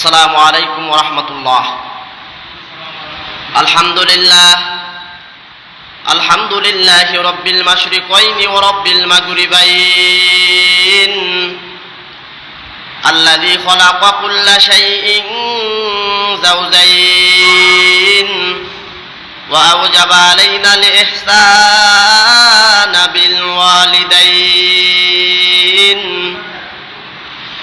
السلام عليكم ورحمة الله الحمد لله الحمد لله رب المشرقين ورب المغربين الذي خلق كل شيء زوجين وأوجب علينا الإحسان بالوالدين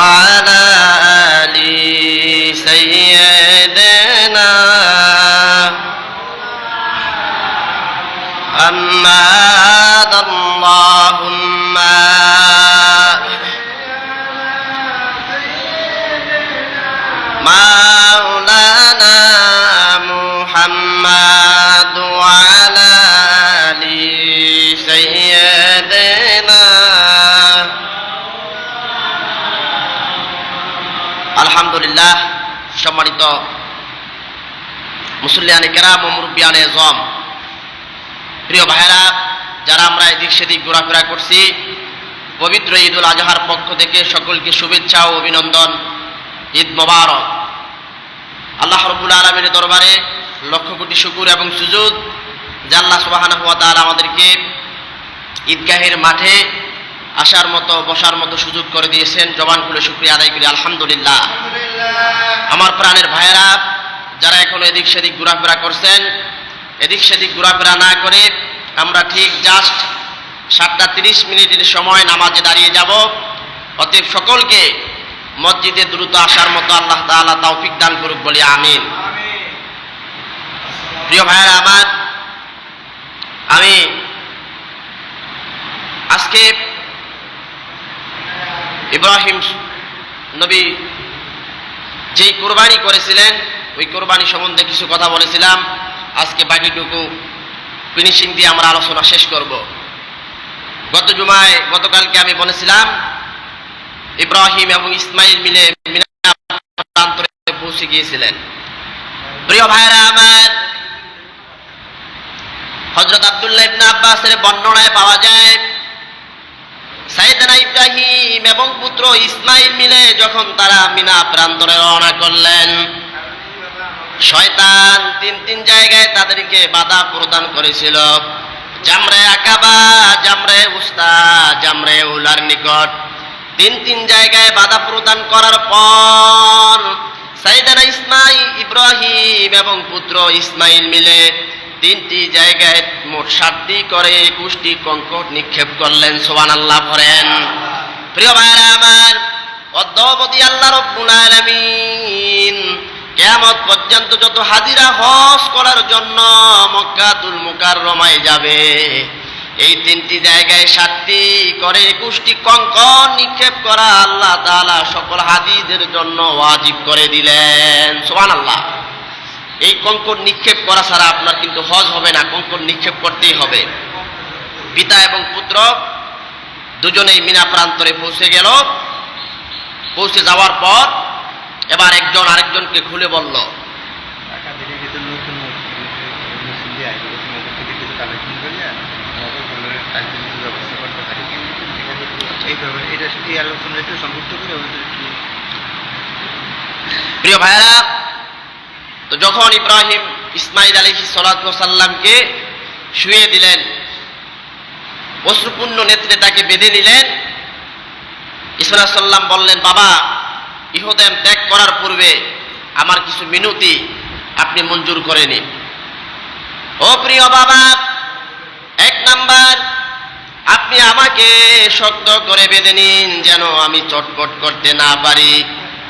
وعلى آل سيدنا محمد اللهم আলহামদুলিল্লাহ সম্মানিত মুসল্লিয়ানি কেরাম ও মুরব্বিয়ানে জম। প্রিয় ভাইরা যারা আমরা এদিক সেদিক ঘোরাফেরা করছি, পবিত্র ঈদ উল আজহার পক্ষ থেকে সকলকে শুভেচ্ছা ও অভিনন্দন। ঈদ মোবারক। আল্লাহ রবুল আলমীর দরবারে লক্ষ কোটি শুকুর এবং সুযোগ আল্লাহ সুবাহান হাত আমাদেরকে ঈদগাহের মাঠে আসার মতো বসার মতো সুযোগ করে দিয়েছেন। জবান খুলে শুক্রিয়া আদায় করি আলহামদুলিল্লাহ। আমার প্রাণের ভাইয়েরা যারা এখন এদিক সেদিক ঘোরাফেরা করছেন এদিক সেদিক ঘোরাফেরা না করে আমরা ঠিক জাস্ট সাতটা তিরিশ মিনিটের সময় নামাজে দাঁড়িয়ে যাব। অতএব সকলকে মসজিদে দ্রুত আসার মতো আল্লাহ তাআলা তৌফিক দান করুক বলি আমিন। প্রিয় ভাইয়েরা আমার আমি আজকে ইব্রাহিম নবী যেই কোরবানি করেছিলেন, ওই কোরবানি সম্বন্ধে কিছু কথা বলেছিলাম। আজকে বাকিটুকু ফিনিশিং দিয়ে আমরা আলোচনা শেষ করব। গত জুমায় গতকালকে আমি বলেছিলাম, ইব্রাহিম এবং ইসমাইল মিলে পৌঁছে গিয়েছিলেন। প্রিয় ভাইরা আমার হজরত আবদুল্লাহ ইবনে আব্বাসের বর্ণনায় পাওয়া যায় সাইদানা ইব্রাহিম এবং পুত্র ইসমাইল মিলে যখন তারা মিনা প্রান্তরে রওনা করলেন, শয়তান তিন তিন জায়গায় তাদেরকে বাধা প্রদান করেছিল। জামরে আকাবা, জামরে উস্তা, জামরে উলার নিকট। তিন তিন জায়গায় বাধা প্রদান করার পর সাইদানা ইসমাইল, ইব্রাহিম এবং পুত্র ইসমাইল মিলে তিনটি জায়গায় মোট সাতটি করে একুশটি কঙ্কট নিক্ষেপ করলেন সোবান আল্লাহ করেন প্রিয় ভাইরা আমার অদ্যবধি আল্লাহ রব্বুল আলামিন পর্যন্ত যত হাজিরা হজ করার জন্য মক্কাতুল মুকাররমায় যাবে, এই তিনটি জায়গায় সাতটি করে একুশটি কঙ্কন নিক্ষেপ করা আল্লাহ তাআলা সকল হাজিদের জন্য ওয়াজিব করে দিলেন সোবান আল্লাহ এই কঙ্কর নিক্ষেপ করা ছাড়া আপনার কিন্তু হজ হবে না কঙ্কর নিক্ষেপ করতেই হবে। পিতা এবং পুত্র দুজনেই মিনা প্রান্তরে পৌঁছে গেল। পৌঁছে যাওয়ার পর এবার একজন আরেকজনকে খুলে বলল প্রিয় ভাইরা তো যখন ইব্রাহিম ইসমাইল আলী সাল্লামকে শুয়ে দিলেন, অশ্রুপূর্ণ নেত্রে তাকে বেঁধে নিলেন ইসরা সাল্লাম বললেন, বাবা, ইহদেম ত্যাগ করার পূর্বে আমার কিছু মিনতি আপনি মঞ্জুর করে নিন। ও প্রিয় বাবা, এক নাম্বার, আপনি আমাকে শক্ত করে বেঁধে নিন, যেন আমি চটপট করতে না পারি।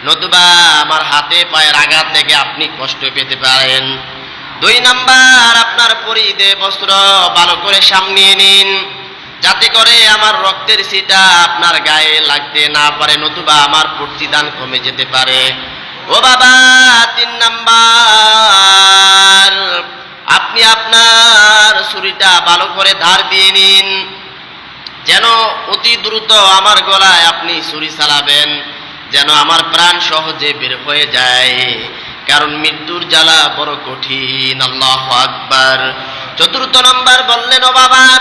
নতুবা আমার হাতে পায়ের আঘাত থেকে আপনি কষ্ট পেতে পারেন। দুই নাম্বার, আপনার পরিদে বস্ত্র ভালো করে সামনিয়ে নিন। যাতে করে আমার রক্তের সিটা আপনার গায়ে লাগতে না পারে, নতুবা আমার প্রতিদান কমে যেতে পারে। ও বাবা, তিন নাম্বার, আপনি আপনার ছুরিটা ভালো করে ধার দিয়ে নিন। যেন অতি দ্রুত আমার গলায় আপনি ছুরি চালাবেন। যেন আমার প্রাণ সহজে বের হয়ে যায়। কারণ মৃত্যুর জ্বালা বড় কঠিন। আল্লাহ আকবার। চতুর্থ নম্বর বললেন, ও বাবা,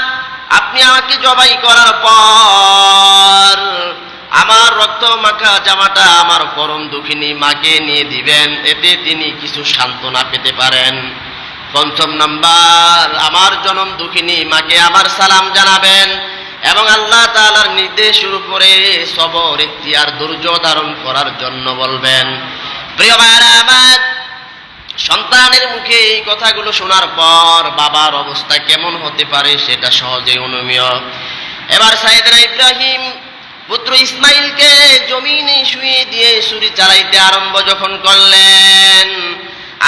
আপনি আমাকে জবাই করার পর আমার রক্ত মাখা জামাটা আমার পরম দুঃখিনী মাকে নিয়ে দিবেন। এতে তিনি কিছু সান্ত্বনা পেতে পারেন। পঞ্চম নাম্বার, আমার জনম দুঃখিনী মাকে আমার সালাম জানাবেন। এবং আল্লাহ তাআলার নির্দেশের উপরে সবর আর ধৈর্য ধারণ করার জন্য বলবেন। প্রিয় আমার, সন্তানের মুখে এই কথাগুলো শোনার পর বাবার অবস্থা কেমন হতে পারে সেটা সহজে অনুমীয়। এবার সাইদরা ইব্রাহিম পুত্র ইসমাইলকে জমিনে শুয়ে দিয়ে ছুরি চালাইতে আরম্ভ যখন করলেন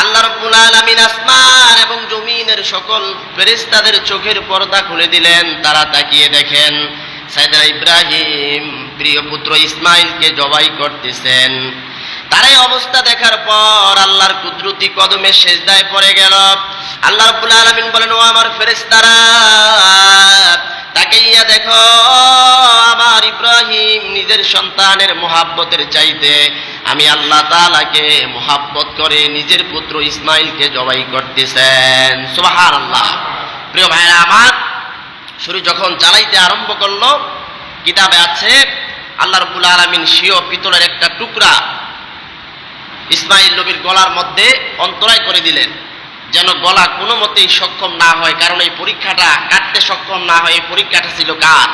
আল্লাহ রব্বুল আলামিন আসমান এবং জমিনের সকল ফেরেশতাদের চোখের পর্দা খুলে দিলেন, তারা তাকিয়ে দেখেন সাইদরা ইব্রাহিম প্রিয় পুত্র ইসমাইলকে জবাই করতেছেন। তার এই অবস্থা দেখার পর আল্লাহর কুদরতি কদমে সেজদায় পড়ে গেল। আল্লাহ রাব্বুল আলামিন বলেন, ও আমার ফেরেশতারা তাকে ইয়া দেখো, আমার ইব্রাহিম নিজের সন্তানের মোহাব্বতের চাইতে আমি আল্লাহ তালাকে মোহাব্বত করে নিজের পুত্র ইসমাইলকে জবাই করতেছেন। সোহার আল্লাহ প্রিয় ভাইরা আমার, শুরু যখন জ্বালাইতে আরম্ভ করল, কিতাবে আছে, আল্লাহ রব্বুল আলামিন স্বীয় পিতলের একটা টুকরা ইসমাইল নবীর গলার মধ্যে অন্তরায় করে দিলেন, যেন গলা কোনো মতেই সক্ষম না হয়, কারণ এই পরীক্ষাটা কাটতে সক্ষম না হয়, এই পরীক্ষাটা ছিল কার?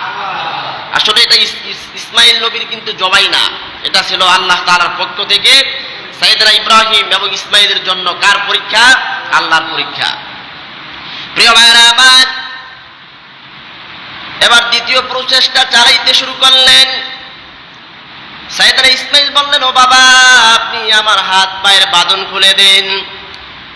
আসলে এটা ইস- ইস- ইসমাইল নবীর কিন্তু জবাই না। এটা ছিল আল্লাহ তাআলার পক্ষ থেকে সাইদরা ইব্রাহিম এবং ইসমাইলের জন্য কার পরীক্ষা? আল্লাহর পরীক্ষা। প্রিয় ভাইরা আমার এবার দ্বিতীয় প্রচেষ্টা চালাইতে শুরু করলেন। সাইদারা ইসমাইল বললেন, ও বাবা, আপনি আমার হাত পায়ের বাঁধন খুলে দিন।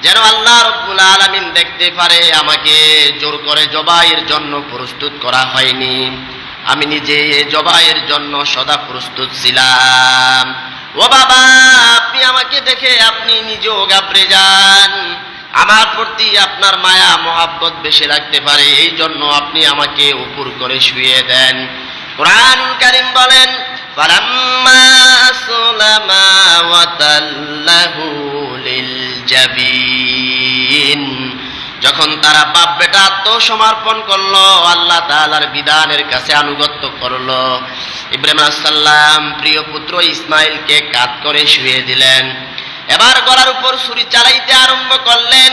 যেন আল্লাহ রব্বুল আলামিন দেখতে পারে, আমাকে জোর করে জবাইয়ের জন্য প্রস্তুত করা হয়নি। আমি নিজে জবাইয়ের জন্য সদা প্রস্তুত ছিলাম। ও বাবা, আপনি আমাকে দেখে আপনি নিজেও গাবড়ে যান। আমার প্রতি আপনার মায়া, মহাব্বত বেশি রাখতে পারে। এই জন্য আপনি আমাকে উপর করে শুয়ে দেন। কোরআন কারিম বলেন, ফালাম্মা যখন তারা বাপ বেটা আত্মসমর্পণ করল, আল্লাহ তাআলার বিধানের কাছে আনুগত্য করল। ইব্রাহিম সাল্লাম প্রিয় পুত্র ইসমাইলকে কাত করে শুয়ে দিলেন। এবার গলার উপর ছুরি চালাইতে আরম্ভ করলেন।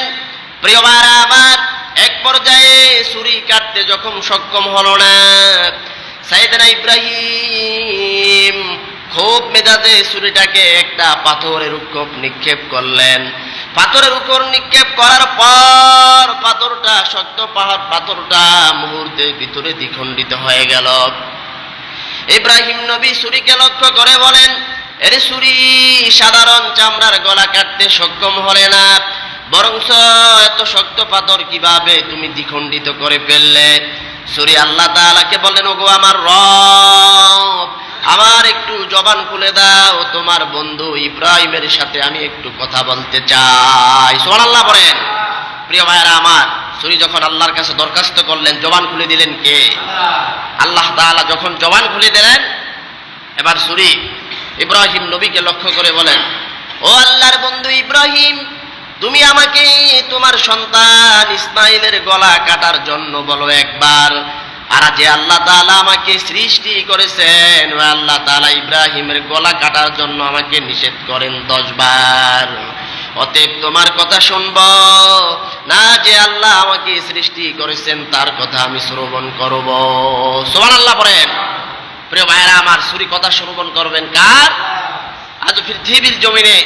প্রিয় ভাইরা আমার, এক পর্যায়ে ছুরি কাটতে যখন সক্ষম হলো না সাইদানা ইব্রাহিম খুব মেজাজে ছুরিটাকে একটা পাথরের উপর নিক্ষেপ করলেন। পাথরের উপর নিক্ষেপ করার পর পাথরটা, শক্ত পাহাড় পাথরটা মুহূর্তের ভিতরে দ্বিখণ্ডিত হয়ে গেল। ইব্রাহিম নবী ছুরিকে লক্ষ্য করে বলেন, এর ছুরি, সাধারণ চামড়ার গলা কাটতে সক্ষম হলে না, বরংস এত শক্ত পাথর কীভাবে তুমি দ্বিখণ্ডিত করে ফেললে? ছুরি আল্লাহ তাআলাকে বলেন, ওগো আমার রব আমার একটু জবান খুলে দাও, তোমার বন্ধু ইব্রাহিমের সাথে আমি একটু কথা বলতে চাই। সুবহানাল্লাহ বলেন, প্রিয় ভাইয়েরা আমার, সুরি যখন আল্লাহর কাছে দরখাস্ত করলেন, জবান খুলে দিলেন কে? আল্লাহ তাআলা যখন জবান খুলে দিলেন, এবার সুরি ইব্রাহিম নবীকে লক্ষ্য করে বলেন, ও আল্লাহর বন্ধু ইব্রাহিম, তুমি আমাকে তোমার সন্তান ইসমাইলের গলা কাটার জন্য বলো একবার। আর যে আল্লাহ তাআলা আমাকে সৃষ্টি করেছেন আল্লাহ তাআলা ইব্রাহিমের গলা কাটার জন্য আমাকে নিষেধ করেন দশ বার অতএব তোমার কথা শুনব। না যে আল্লাহ আমাকে সৃষ্টি করেছেন, তার কথা আমি শ্রবণ করব। সোমান আল্লাহ বলেন। প্রিয় ভাইরা আমার সুরি কথা শ্রবণ করবেন কার? আজ পৃথিবীর জমিনে,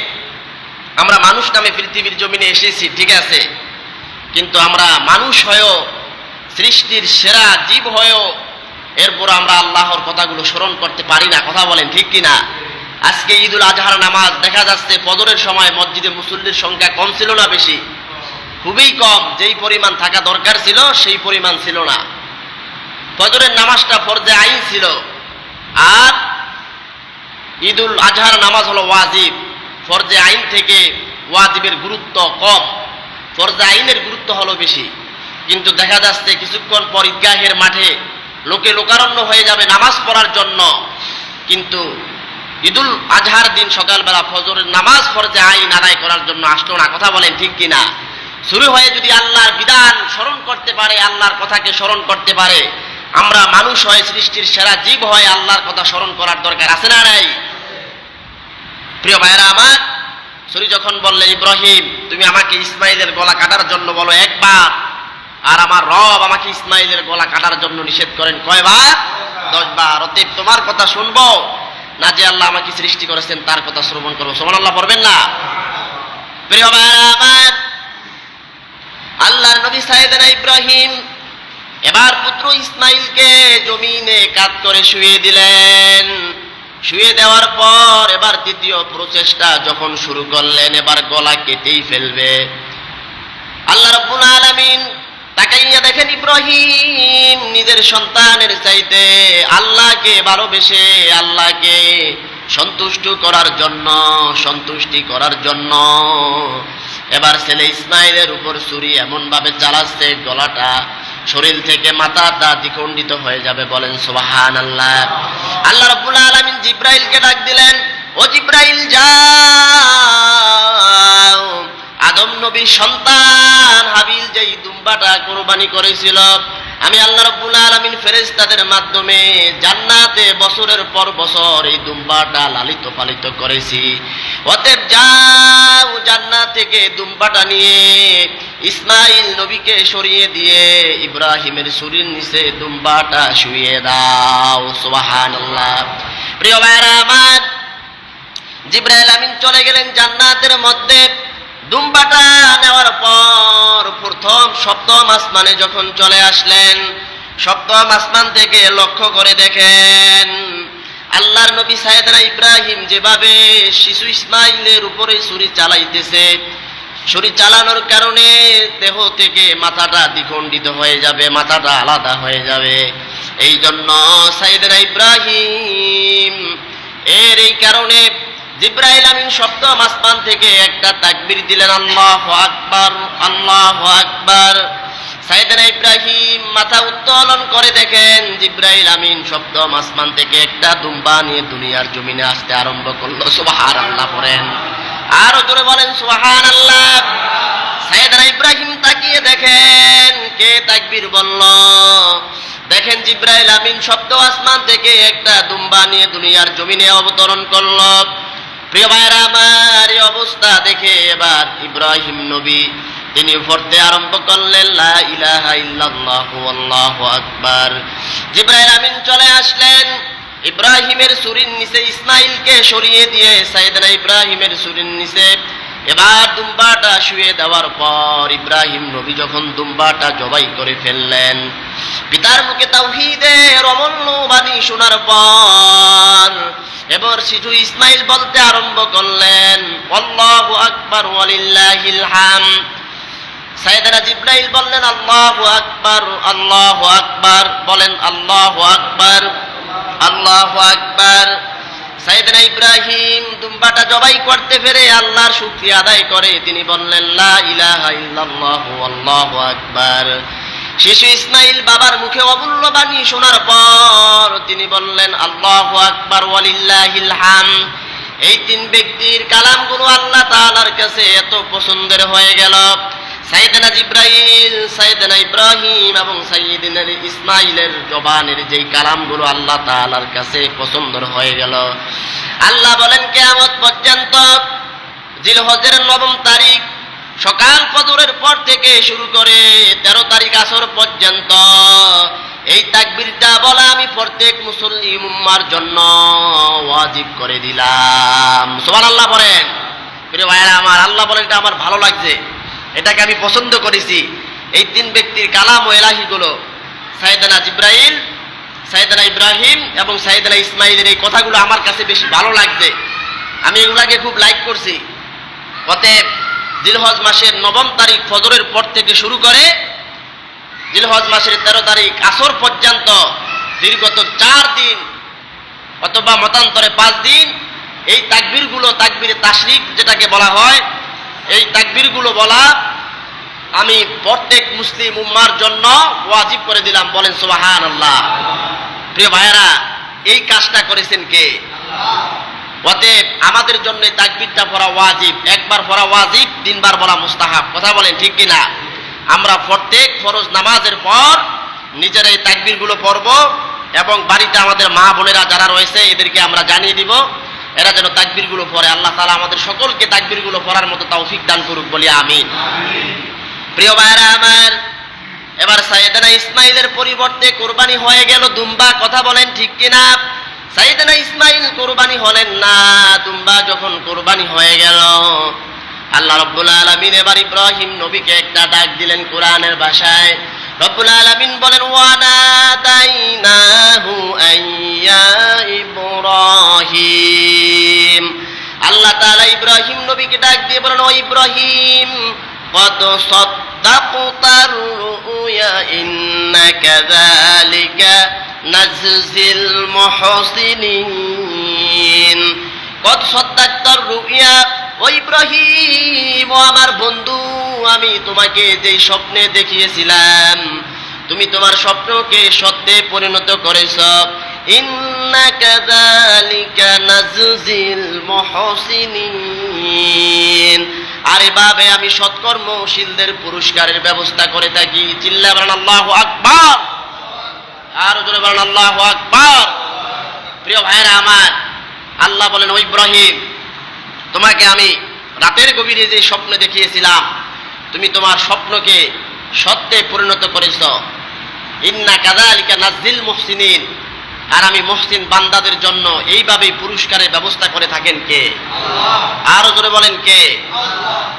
আমরা মানুষ নামে পৃথিবীর জমিনে এসেছি, ঠিক আছে? কিন্তু আমরা মানুষ হয়েও সৃষ্টির সেরা জীব হয়েও এরপর আমরা আল্লাহর কথাগুলো স্মরণ করতে পারি না। কথা বলেন ঠিক কি না আজকে ঈদুল আজহার নামাজ দেখা যাচ্ছে, ফজরের সময় মসজিদে মুসল্লির সংখ্যা কম ছিল না বেশি? খুবই কম। যেই পরিমাণ থাকা দরকার ছিল, সেই পরিমাণ ছিল না। ফজরের নামাজটা ফরজে আইন ছিল। আর ঈদুল আজহার নামাজ হলো ওয়াজিব। ফরজে আইন থেকে ওয়াজিবের গুরুত্ব কম। ফরজে আইনের গুরুত্ব হলো বেশি। কিন্তু দেখা যাচ্ছে কিছুক্ষণ পর ঈদগাহের মাঠে লোকে লোকারণ্য হয়ে যাবে নামাজ পড়ার জন্য। কিন্তু ঈদুল আজহার দিন সকালবেলা ফজরের নামাজ ফরজে আইন আদায় করার জন্য আসলো না। কথা বলেন ঠিক কিনা? শুরু হয়ে যদি আল্লাহর বিধান স্মরণ করতে পারে, আল্লাহর কথাকে স্মরণ করতে পারে, আমরা মানুষ হয়ে, সৃষ্টির সেরা জীব হয়ে আল্লাহর কথা স্মরণ করার দরকার আছে না নাই? প্রিয় ভাইরা আমার, সুরি যখন বললে, ইব্রাহিম, তুমি আমাকে ইসমাইলের গলা কাটার জন্য বলো একবার। আর আমার রব আমাকে ইসমাইলের গলা কাটার জন্য নিষেধ করেন কয়বার? দশবার। অতএব তোমার কথা শুনব, না যে আল্লাহ আমাকে সৃষ্টি করেছেন, তার কথা শ্রবণ করব। সমান আল্লাহ পড়বেন না? প্রিয় আমার, আল্লাহর নবী সাইয়েদনা ইব্রাহিম এবার পুত্র ইসমাইলকে জমিনে কাত করে শুয়ে দিলেন। শুয়ে দেওয়ার পর এবার তৃতীয় প্রচেষ্টা যখন শুরু করলেন, এবার গলা কেটেই ফেলবে। আল্লাহ রব্বুল দেখেন ইব্রাহিম নিজের সন্তানের চাইতে আল্লাহকে ভালোবেসে আল্লাহকে সন্তুষ্ট করার জন্য, সন্তুষ্টি করার জন্য। এবার ছেলে ইসমাইলের উপর ছুরি এমন ভাবে চালাচ্ছে গলাটা শরীর থেকে মাথাটা দ্বিখণ্ডিত হয়ে যাবে, বলেন সুবাহান আল্লাহ আল্লাহ রব্বুল আলামিন জিব্রাইলকে ডাক দিলেন, ও জিব্রাইল, যাও। আদম নবীর সন্তান হাবিল যেই দুম্বাটা কোরবানি করেছিল, আমি আল্লাহ রব্বুল আলামিন ফেরেশতাদের মাধ্যমে জান্নাতে বছরের পর বছর এই দুম্বাটা লালিত পালিত করেছি। অতএব যাও জান্নাত থেকে দুম্বাটা নিয়ে ইসমাইল নবীকে সরিয়ে দিয়ে ইব্রাহিমের শরীর নিচে দুম্বাটা শুয়ে দাও। সুবহানাল্লাহ। প্রিয় ভাইরা আমার, জিব্রাইল আমিন চলে গেলেন জান্নাতের মধ্যে। দুম্বাটা নেওয়ার পর প্রথম সপ্তম আসমানে যখন চলে আসলেন, সপ্তম আসমান থেকে লক্ষ্য করে দেখেন, আল্লাহর নবী সাহেদরা ইব্রাহিম যেভাবে শিশু ইসমাইলের উপরে ছুরি চালাইতেছে, ছুরি চালানোর কারণে দেহ থেকে মাথাটা দ্বিখণ্ডিত হয়ে যাবে, মাথাটা আলাদা হয়ে যাবে। এই জন্য সাইয়েদনা ইব্রাহিম এর এই কারণে জিব্রাইল আমিন সপ্তম আসমান থেকে একটা তাকবির দিলেন, আল্লাহ আকবার আল্লাহ আকবার। সাইদানা ইব্রাহিম মাথা উত্তোলন করে দেখেন, জিব্রাইল আমিন সপ্তম আসমান থেকে একটা দুম্বা নিয়ে দুনিয়ার জমিনে আসতে আরম্ভ করল। সুবাহান আল্লাহ পড়েন। আরও জোরে বলেন সুবাহান আল্লাহ সাইদানা ইব্রাহিম তাকিয়ে দেখেন, কে তাকবির বলল? দেখেন জিব্রাইল আমিন সপ্ত আসমান থেকে একটা দুম্বা নিয়ে দুনিয়ার জমিনে অবতরণ করল। প্রিয় ভাইরা আমার এই অবস্থা দেখে এবার ইব্রাহিম নবী, তিনি পড়তে আরম্ভ করলেন, লা আকবার। জিব্রাইল আমিন চলে আসলেন। ইব্রাহিমের সুরির নিচে ইসমাইলকে সরিয়ে দিয়ে সাইয়েদনা ইব্রাহিমের সুরির নিচে এবার দুম্বাটা শুয়ে দেওয়ার পর ইব্রাহিম নবী যখন দুম্বাটা জবাই করে ফেললেন, পিতার মুখে তাওহীদের অমূল্য বাণী শোনার পর এবার শিশু ইসমাইল বলতে আরম্ভ করলেন, আল্লাহু আকবার, ওয়ালিল্লাহিল হাম। সাইয়েদনা জিব্রাইল বললেন, আল্লাহু আকবার আল্লাহু আকবার। বলেন, আল্লাহু আকবার আল্লাহু আকবার। সাইয়েদনা ইব্রাহিম দুম্বাটা জবাই করতে পেরে আল্লাহর শুকরিয়া আদায় করে। তিনি বললেন আকবার। শিশু ইসমাইল বাবার মুখে অমূল্য বাণী শোনার পর তিনি বললেন, আল্লাহ আকবার, ওয়ালিল্লাহিল হাম। এই তিন ব্যক্তির কালামগুলো আল্লাহ তাআলার কাছে এত পছন্দের হয়ে গেল। সাইয়েদনা জিব্রাইল, সাইয়েদনা ইব্রাহিম এবং সাইয়েদনা ইসমাইলের জবানের যেই কালামগুলো আল্লাহ তাআলার কাছে হয়ে গেল। আল্লাহ বলেন পর্যন্ত নবম তারিখ সকাল ফজরের পর থেকে শুরু করে তেরো তারিখ আসর পর্যন্ত এই তাকবীরটা বলা আমি প্রত্যেক মুসল্লি জন্য ওয়াজিব করে দিলাম। সোমান আল্লাহ বলেন আমার, আল্লাহ বলেন আমার ভালো লাগছে। এটাকে আমি পছন্দ করেছি। এই তিন ব্যক্তির কালাম ও এলাহিগুলো সাইদানা জিব্রাইল সাইদানা ইব্রাহিম এবং সাইদানা ইসমাইলের এই কথাগুলো আমার কাছে বেশি ভালো লাগছে। আমি এগুলাকে খুব লাইক করছি। অতএব জিলহজ মাসের নবম তারিখ ফজরের পর থেকে শুরু করে জিলহজ মাসের তেরো তারিখ আসর পর্যন্ত দীর্ঘত চার দিন অথবা মতান্তরে পাঁচ দিন, এই তাকবীরগুলো, তাকবীরে তাসরিক যেটাকে বলা হয় এই তাকবীরগুলো বলা, আমি প্রত্যেক মুসলিম উম্মার জন্য ওয়াজিব করে দিলাম, বলেন সুবাহান আল্লাহ প্রিয় ভাইয়েরা, এই কাজটা করেছেন কে? অতএব আমাদের জন্য তাকবিরটা পড়া ওয়াজিব, একবার পড়া ওয়াজিব, তিনবার বলা মুস্তাহাব। কথা বলেন ঠিক কিনা? আমরা প্রত্যেক ফরজ নামাজের পর নিজের এই তাকবীরগুলো পড়ব এবং বাড়িতে আমাদের মা বোনেরা যারা রয়েছে, এদেরকে আমরা জানিয়ে দিব। এরা যেন তাকবীরগুলো পড়ে। আল্লাহ তালা আমাদের সকলকে তাকবীরগুলো পড়ার মতো তৌফিক দান করুক বলি আমি প্রিয় ভাইরা আমার, এবার সাইয়েদানা ইসমাইলের পরিবর্তে কোরবানি হয়ে গেল, দুম্বা, কথা বলেন ঠিক কিনা? সাইয়েদানা ইসমাইল কোরবানি হলেন না, দুম্বা যখন কোরবানি হয়ে গেল, আল্লাহ রব্বুল আলামিন এবার ইব্রাহিম নবীকে একটা ডাক দিলেন কোরআনের ভাষায়। রব্বুল আলামিন বলেন ওয়ানা দাইনাহু আইয়া ইব্রাহিম। আল্লাহ তাআলা ইব্রাহিম নবীকে ডাক দিয়ে বলেন, ও ইব্রাহিম কত সদ্দাকুতার রুয়া ইন্নাকা যালিকা নাজজিল মুহসিনিন। কত সদ্দাকুতার রুয়া ইব্রাহিম, ও আমার বন্ধু, আমি তোমাকে যেই স্বপ্নে দেখিয়েছিলাম, তুমি তোমার স্বপ্নকে সত্যে পরিণত করেছ। আর এভাবে আমি সৎকর্মশীলদের পুরস্কারের ব্যবস্থা করে থাকি। চিল্লা বলেন আল্লাহ আকবার। আর জোরে বলেন আল্লাহ আকবার। প্রিয় ভাইরা আমার, আল্লাহ বলেন ইব্রাহিম তোমাকে আমি রাতের গভীরে যে স্বপ্ন দেখিয়েছিলাম তুমি তোমার স্বপ্নকে সত্যে পরিণত করেছ। ইন্না কাদালিকা নাজিল মুহসিনিন। আর আমি মহসিন বান্দাদের জন্য এইভাবেই পুরস্কারের ব্যবস্থা করে থাকেন কে? আরও জোরে বলেন কে?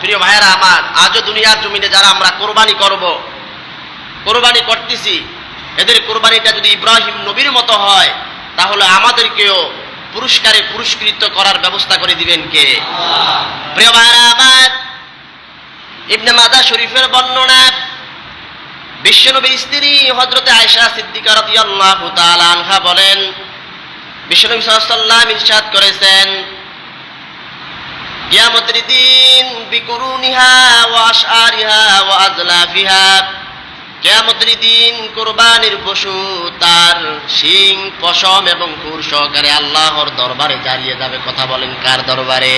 প্রিয় ভাইয়েরা আমার আজও দুনিয়ার জমিনে যারা আমরা কোরবানি করব কোরবানি করতেছি এদের কোরবানিটা যদি ইব্রাহিম নবীর মতো হয় তাহলে আমাদেরকেও পুরস্কারে পুরস্কৃত করার ব্যবস্থা করে দিবেন কে? ইবনে শরীফের বর্ণনা, বিশ্বনবীর স্ত্রী হজরতে আয়সা সিদ্দিকা আনহা বলেন, বিশ্বনবী সাল্লাল্লাহু ইরশাদ করেছেন, কিয়ামতের দিন বিকুরুনিহা ওয়া আশআরিহা ওয়া আজলাফিহা কিয়ামতের দিন কোরবানির পশু তার শিং, পশম এবং খুর সহকারে আল্লাহর দরবারে দাঁড়িয়ে যাবে। কথা বলেন কার দরবারে?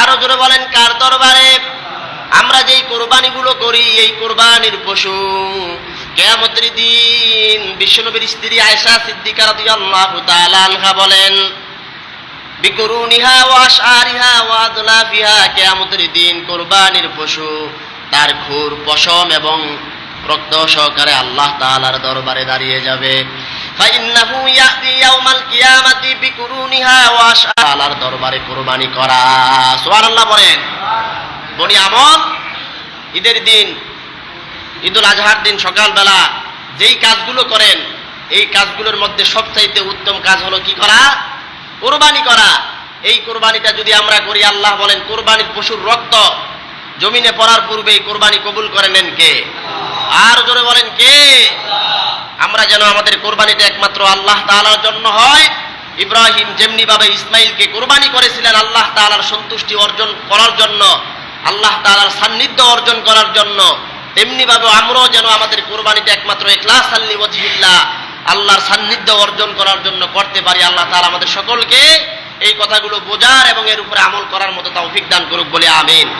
আরও জোরে বলেন কার দরবারে? আমরা যেই কোরবানিগুলো করি, এই কোরবানির পশু কেয়ামতের দিন বিশ্বনবীর স্ত্রী আয়সা সিদ্দিকা রাদিয়াল্লাহু তাআলা আনহা বলেন, বিকুরুনিহা ওয়া আশআরিহা ওয়া আদলাফিহা, কিয়ামতের দিন কুরবানির পশু তার খুর পশম এবং রক্ত সহকারে আল্লাহ তাআলার দরবারে দাঁড়িয়ে যাবে। কুরবানি করা। সুবহানাল্লাহ বলেন, বনি আমল ঈদের দিন, ঈদুল আজহার দিন সকালবেলা যেই কাজগুলো করেন, এই কাজগুলোর মধ্যে সবচাইতে উত্তম কাজ হলো কি করা? কোরবানি করা। এই কোরবানিটা যদি আমরা করি, আল্লাহ বলেন, কোরবানির পশুর রক্ত জমিনে পড়ার পূর্বে এই কোরবানি কবুল করে নেন কে? আর জোরে বলেন কে? আমরা যেন আমাদের কোরবানিতে একমাত্র আল্লাহ তাআলার জন্য হয়। ইব্রাহিম যেমনি ভাবে ইসমাইলকে কোরবানি করেছিলেন, আল্লাহ তাআলার সন্তুষ্টি অর্জন করার জন্য, আল্লাহ তাআলার সান্নিধ্য অর্জন করার জন্য তেমনি ভাবে আমরাও যেন আমাদের কোরবানিতে একমাত্র এখলাস আল্লি ওয়াজহিল্লাহ, আল্লাহর সান্নিধ্য অর্জন করার জন্য করতে পারি। আল্লাহ তাআলা আমাদের সকলকে এই কথাগুলো বোঝার এবং এর উপরে আমল করার মতো তৌফিক দান করুক বলে, আমিন।